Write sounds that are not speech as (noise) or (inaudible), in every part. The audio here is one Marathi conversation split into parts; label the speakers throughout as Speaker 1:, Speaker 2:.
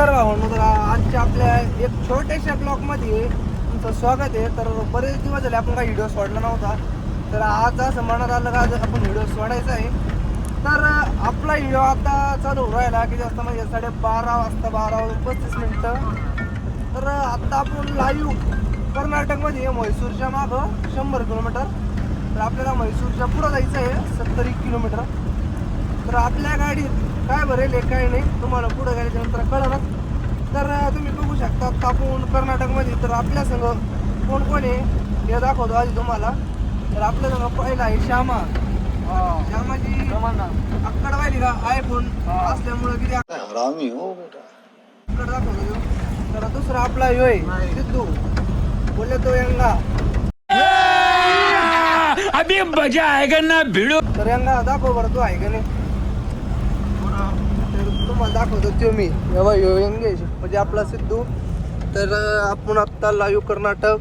Speaker 1: नमस्कार भावंडू तर आजच्या आपल्या एक छोट्याशा ब्लॉगमध्ये तुमचं स्वागत आहे. तर बरेच दिवस झाले आपण काही व्हिडिओ सोडला नव्हता. तर आज असं मनात आलं का आज आपण व्हिडिओ सोडायचा आहे. तर आपला व्हिडिओ आता चालू राहिला की जास्त म्हणजे साडेबारा वाजता बारा पस्तीस मिनटं. तर आत्ता आपण लाईव्ह कर्नाटकमध्ये आहे, म्हैसूरच्या मागं शंभर किलोमीटर तर आपल्याला म्हैसूरच्या पुढं जायचं आहे सत्तर एक किलोमीटर तर आपल्या गाडीत काय भरेल आहे काय नाही. तुम्हाला पुढं गेल्याच्यानंतर कळणार तर तुम्ही बघू शकता आपण कर्नाटकमध्ये तर आपल्या संग कोण कोण आहे हे दाखवतो आधी तुम्हाला. तर आपल्या संग पहिला आहे श्यामा. श्यामाची अक्कड पाहिली का? आयफोन असल्यामुळे किती
Speaker 2: हरामी हो बेटा.
Speaker 1: अक्कड दाखवतो तो. तर दुसरा आपला ह्यो आहे सिद्धू. बोलले तो यंगा.
Speaker 3: अभी मजा आएगा ना भिड़ो।
Speaker 1: तर यंगा दाखव बरं तू आहे का नाही? तुम्हाला दाखवतो तो मी. एव्हा ह्यो यंगेश म्हणजे आपला सिद्धू. तर आपण आत्ता लाईव्ह कर्नाटक.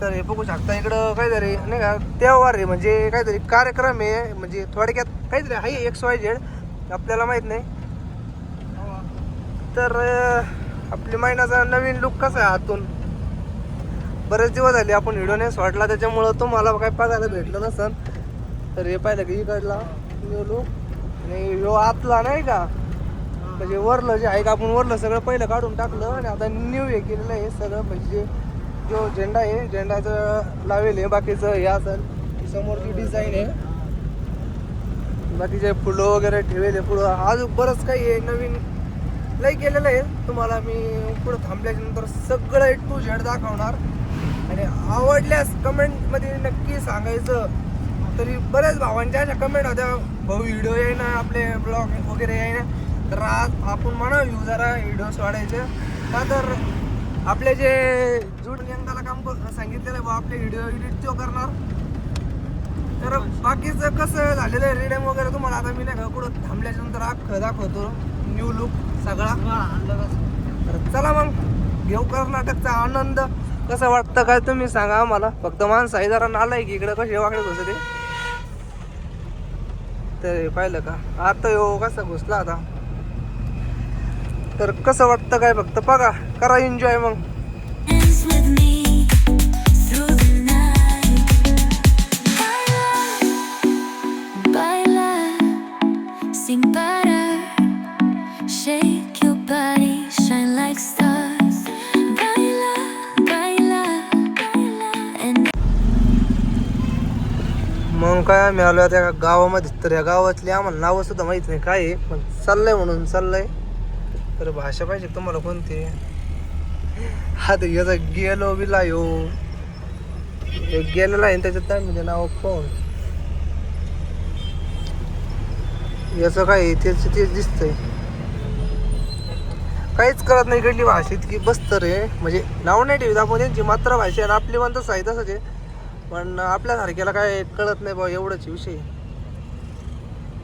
Speaker 1: तर हे बघू शकता इकडं काहीतरी नाही का? त्योहार आहे म्हणजे काहीतरी कार्यक्रम आहे. म्हणजे थोडक्यात काहीतरी आहे एक्स वाय झेड आपल्याला माहीत नाही. तर आपली महिन्याचा नवीन लुक कसा आहे आतून? बरेच दिवस झाले आपण व्हिडिओ नाही सोडला त्याच्यामुळं तुम्हाला काय बघायला भेटलं नसन. तर हे पाहिलं की इकडला लुक आणि ह्यो आतला नाही का? म्हणजे वरलं जे आहे का आपण वरलं सगळं पहिलं काढून टाकलं आणि आता न्यू हे केलेलं आहे सगळं म्हणजे जो झेंडा आहे झेंडाचं लावेल आहे बाकीचं हे असेल समोरची डिझाईन आहे बाकीचे फुलं वगैरे ठेवले पुढं अजून बरंच काही आहे नवीन लई केलेलं आहे. तुम्हाला मी पुढं थांबल्याच्या नंतर सगळं एक टू झेड दाखवणार. आणि आवडल्यास कमेंटमध्ये नक्की सांगायचं तरी बऱ्याच भावांच्या अशा कमेंट होत्या भाऊ व्हिडिओ येईना आपले ब्लॉग वगैरे येईना. तर आज आपण म्हणा येऊ जरा व्हिडिओ वाढायचे. का तर आपले जे जुड यंगाला काम कर- सांगितलेलं आहे बा आपले व्हिडिओ एडिट तो करणार. तर बाकीचं कसं झालेलं आहे रिडम वगैरे तुम्हाला आता मी नाही का कुठं थांबल्याच्या नंतर अख्खं दाखवतो. न्यू लुक सगळा. तर चला मग घेऊ कर्नाटकचा आनंद. कसं वाटतं काय तुम्ही सांगा आम्हाला. फक्त माणसं आहे जरा नालाय की इकडं कसे वाकडे घुसते तर हे पाहिलं का? आता यो कसा घुसला आता. तर कसं वाटतं काय फक्त बघा करा एन्जॉय मग. मग काय आम्ही आलो त्या गावामध्ये तर या गावातली आम्हाला नावं सुद्धा माहीत नाही काय पण चाललंय म्हणून चाललंय. तर भाषा पाहिजे तुम्हाला कोणती? हा तर याचा गेलो बिला यो हो. एक गेलेला आहे आणि त्याच्यात काय म्हणजे नाव कोण? याचं काय आहे, तेच तेच दिसतंय. काहीच करत नाही इकडली भाषा इतकी बसत रे. म्हणजे नाव नाही ठेवत आपण त्यांची मातृभाषा आणि आपली पण तसं आहे तसंच आहे. पण आपल्यासारख्याला काय कळत नाही बा एवढंच विषय.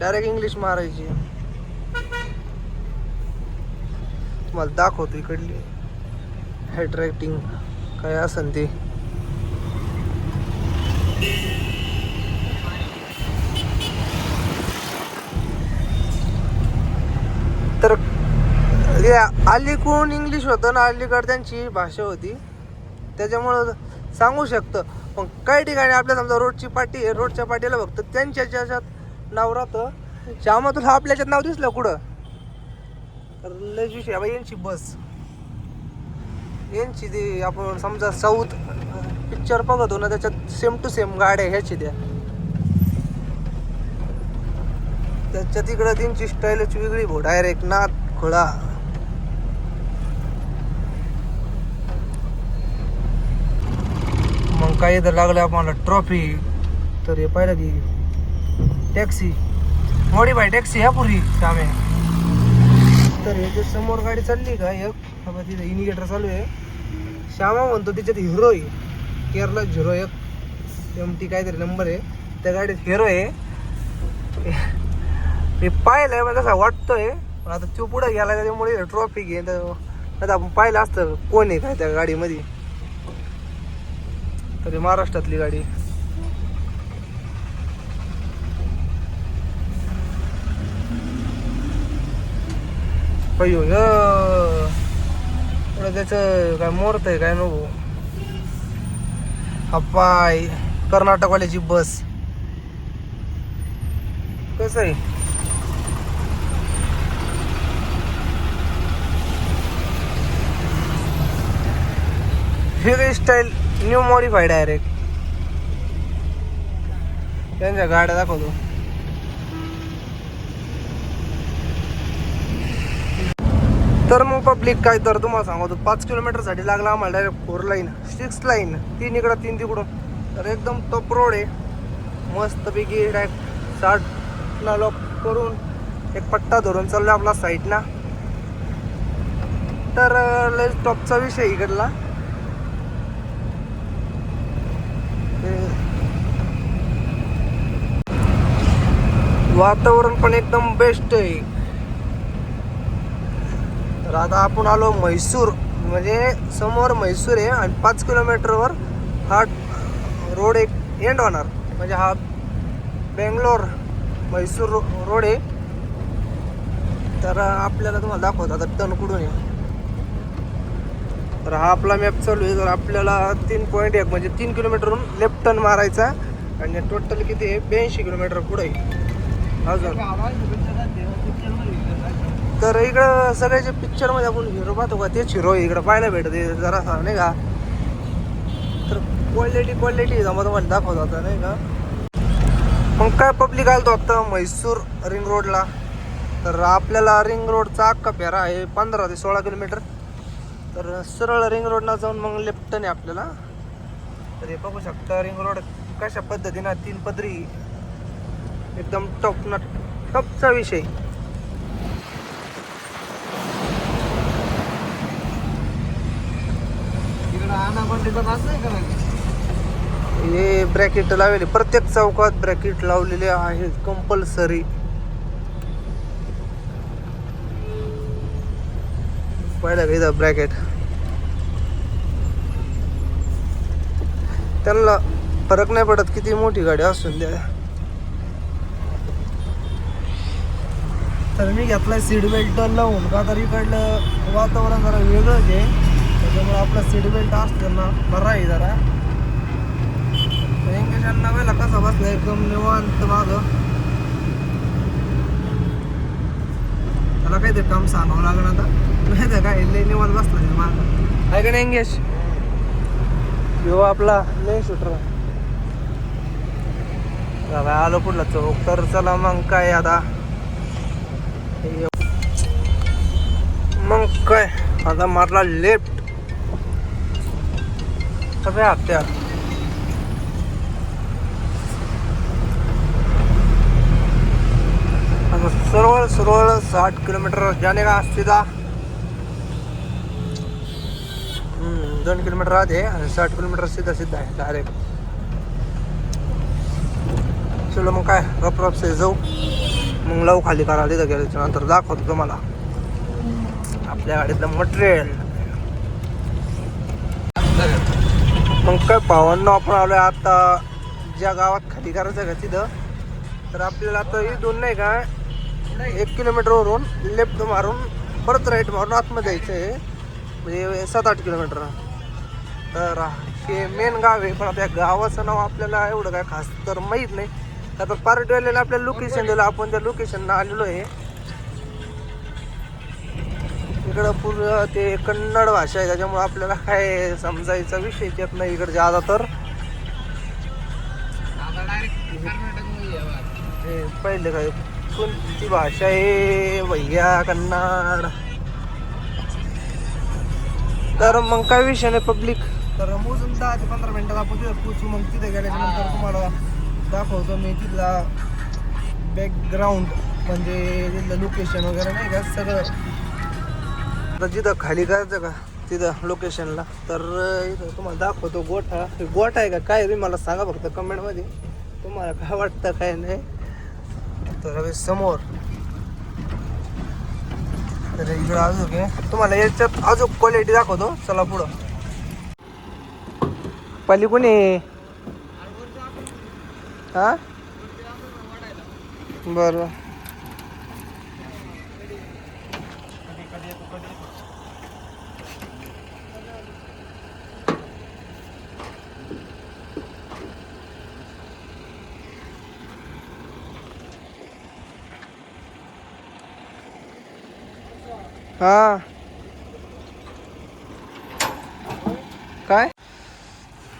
Speaker 1: डायरेक्ट इंग्लिश मारायची. तुम्हाला दाखवतो इकडली. हेड रायटिंग काय असन ते. तर हे अलीकडून इंग्लिश होतं ना अलीकड त्यांची भाषा होती. त्याच्यामुळं सांगू शकतं. पण काही ठिकाणी आपल्या समजा रोडची पाटी रोडच्या पाटीला बघतो त्यांच्या ज्याच्यात नाव राहतं श्यामा तुला आपल्याच्यात नाव दिसलं कुठं? तर लयच विषय यांची बस. यांची ते आपण समजा साऊथ पिक्चर बघतो ना त्याच्यात सेम टू सेम गाड्या ह्याची द्या. त्याच्या तिकडं त्यांची स्टाईलच वेगळी भाऊ डायरेक्ट नाथ खोळा. मग काही इथं लागलं आम्हाला ट्रॉफी तर हे पाहिलं की टॅक्सी मोडी बाय टॅक्सी ह्या पुरी कामे तर हे जे समोर गाडी चालली का एक हा तिथे इंडिकेटर चालू आहे. श्यामा म्हणतो त्याच्यात हिरो आहे. केरला झिरो एक एम टी काहीतरी नंबर आहे. त्या गाडीत हिरो आहे. मी पाहिलंय पण तसा वाटतोय. पण आता तो पुढे गेला त्याच्यामुळे ट्रॉफिक आहे. तर आता आपण पाहिलं असतं कोण आहे काय त्या गाडीमध्ये. तरी महाराष्ट्रातली गाडी. अयो य त्याचं काय मोरत आहे काय नको हा पाय कर्नाटकवाल्याची बस. कसं आहे? हे स्टाईल न्यू मॉडिफाईड डायरेक्ट त्यांच्या गाड्या दाखवतो. तर मग पब्लिक काय तर तुम्हाला सांगतो पाच किलोमीटरसाठी लागला आम्हाला direct four lane six lane तीन इकडं तीन तिकडून तर एकदम टॉप रोड आहे. मस्तपैकी डायरेक्ट साठला लॉक करून एक पट्टा धरून चाललो आपला साईडला तर लय टॉपचा विषय इकडला. वातावरण पण एकदम बेस्ट आहे. तर आता आपण आलो म्हैसूर म्हणजे समोर म्हैसूर आहे आणि पाच किलोमीटरवर हा रोड एक एंड होणार. म्हणजे हा बेंगलोर म्हैसूर रो रोड आहे. तर आपल्याला तुम्हाला दाखवतो आता टन कुठून आहे. तर हा आपला मॅप चालू आहे. तर आपल्याला तीन पॉईंट एक म्हणजे तीन किलोमीटरहून लेफ्ट टर्न मारायचा आणि टोटल किती आहे? ब्याऐंशी किलोमीटर पुढे आहे. अजून. तर इकडं सगळ्याचे पिक्चरमध्ये आपण हिरो पाहतो का तेच हिरो इकडं पाहायला भेटते. जरा नाही का? तर क्वालिटी क्वालिटी जमा तुम्हाला दाखवत आता नाही का? मग काय पब्लिक आलतो आत्ता म्हैसूर रिंग रोडला तर आपल्याला रिंग रोडचा अख्खा फेरा आहे पंधरा ते सोळा किलोमीटर तर सरळ रिंग रोडला जाऊन मग लेफ्टने आपल्याला. तर हे बघू शकता रिंग रोड कशा पद्धतीनं तीन पदरी. एकदम टॉप ना टॉपचा विषय. हे ब्रॅकेट लावलेले प्रत्येक चौकात ब्रॅकेट लावलेले आहेत कंपल्सरी पाहिलं का इथं ब्रॅकेट त्यांना फरक नाही पडत किती मोठी गाडी असून द्या. तर मी घेतला सीट बेल्ट लावून. का तर इकडलं वातावरण जरा वेगळंच आहे. त्याच्यामुळे आपला सीट बेल्ट असतं ना बरा आहे जरा. व्यंकटेशांना वेळेला कसा बसला एकदम निवांत माग. त्याला काहीतरी काम सांगावं लागणार आता. नाही तर काय लय निवांत बसला माग. आहे का नाही अंगेश? ह्यो आपला लय शूटर आलो पुढला चौक. तर चला मग काय आता? मग काय? आता मारला लेफ्ट सगळ्या हप्त्यात आता. सरळ सरळ साठ किलोमीटर जाने का सीधा. दोन किलोमीटर राहते आणि साठ किलोमीटर सीधा सीधा आहे डायरेक्ट चलो मग काय रप रप से जाऊ. मग लव खाली करा तिथं गेल्याच्यानंतर दाखवतो तुम्हाला. आपल्या गाडीतलं मटेरियल मग काय भावांना आपण आलोय आता ज्या गावात खाली करायचं का तिथं? तर आपल्याला आता इथून नाही का एक किलोमीटरवरून लेफ्ट मारून परत राईट मारून आतमध्ये जायचं आहे म्हणजे सात आठ किलोमीटर. तर हे मेन गाव आहे पण आता गावाचं नाव आपल्याला एवढं काय खास तर माहीत नाही. आता पार्टीवाल्याला आपल्याला लोकेशन दिलं आपण त्या लोकेशनला आलेलो आहे. इकडं पूर्ण ते कन्नड भाषा आहे त्याच्यामुळे आपल्याला काय समजायचा विषय येत नाही इकडे ज्यादा तर. पहिले काय कोणती भाषा आहे? भैया कन्नड. तर मग काय विषय नाही पब्लिक तर मोजून दहा ते पंधरा मिनिटात आपण तिथं पोचू मग तिथे गेल्याच्यानंतर तुम्हाला दाखवतो मी तिथला बॅकग्राऊंड म्हणजे तिथलं लोकेशन वगैरे नाही का सगळं. आता जिथं खाली करायचं का? तिथं लोकेशनला तर इथं तुम्हाला दाखवतो गोठा. गोठा आहे का? काय तुम्ही मला सांगा फक्त कमेंटमध्ये तुम्हाला काय वाटतं काय नाही? तर हवे समोर. तर इकडं अजून आहे. तुम्हाला याच्यात अजून क्वालिटी दाखवतो. चला पुढं. पहिली कोणी? हा? बरं. हा. काय?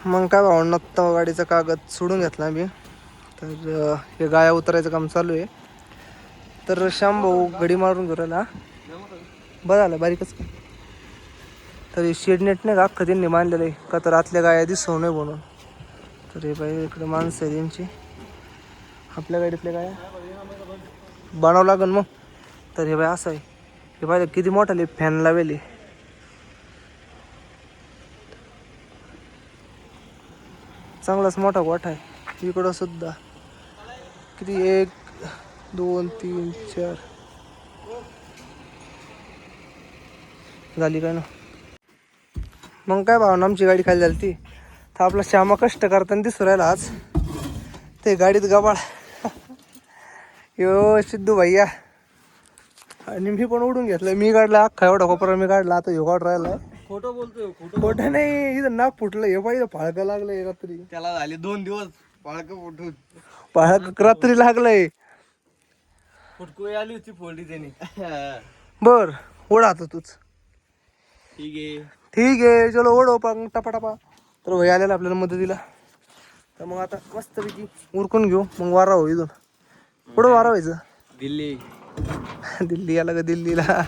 Speaker 1: मग काय भाऊ आत्ता गाडीचा कागद सोडून घेतला मी. तर हे गाया उतरायचं काम चालू आहे. तर श्याम भाऊ घडी मारून घरला. बरं झालं बारीकच काय तर हे शेड नेट नाही का? अख्खं त्यांनी मानलेलं आहे. का तर आतल्या गाया दिसू नये म्हणून. तर हे बाई इकडे माणसं आहे त्यांची आपल्या गाडीतल्या गाया. बनावं लागेल मग. तर हे बाई असं आहे. हे पाहिजे किती मोठाले फॅन लावेले चांगलाच मोठा गोठा आहे. इकडं सुद्धा. किती एक दोन तीन चार. झाली काय ना. मग काय भावना आमची गाडी खाली झाली ती. तर आपला श्यामा कष्ट करताना दिसू राहिला आज. ते गाडीत गबाळ. यो सिद्धू भैया. आणि मी पण उडून घेतलं मी काढला अख्खा एवढा कोपरा मी काढला. आता ह्यो काढ राहिला.
Speaker 2: खोटं बोलतोय खोटं
Speaker 1: खोटं नाही इथं नाक फुटलं. हे पाहिजे फाळकं लागलंय रात्री.
Speaker 2: त्याला झाले दोन दिवस पाळक फुटून.
Speaker 1: फाळक रात्री लागलंय.
Speaker 2: फुटकुळी आली होती फोडली त्याने.
Speaker 1: बर ओढ आता तूच.
Speaker 2: ठीक आहे.
Speaker 1: ठीक आहे चलो ओढो पण टपा टपा तर भाई आलेला आपल्याला मदतीला. तर मग आता मस्तपैकी उरकून घेऊ. मग वारा हो इथून. पुढं वारा व्हायचं?
Speaker 2: दिल्ली. (laughs)
Speaker 1: दिल्ली आला का दिल्लीला?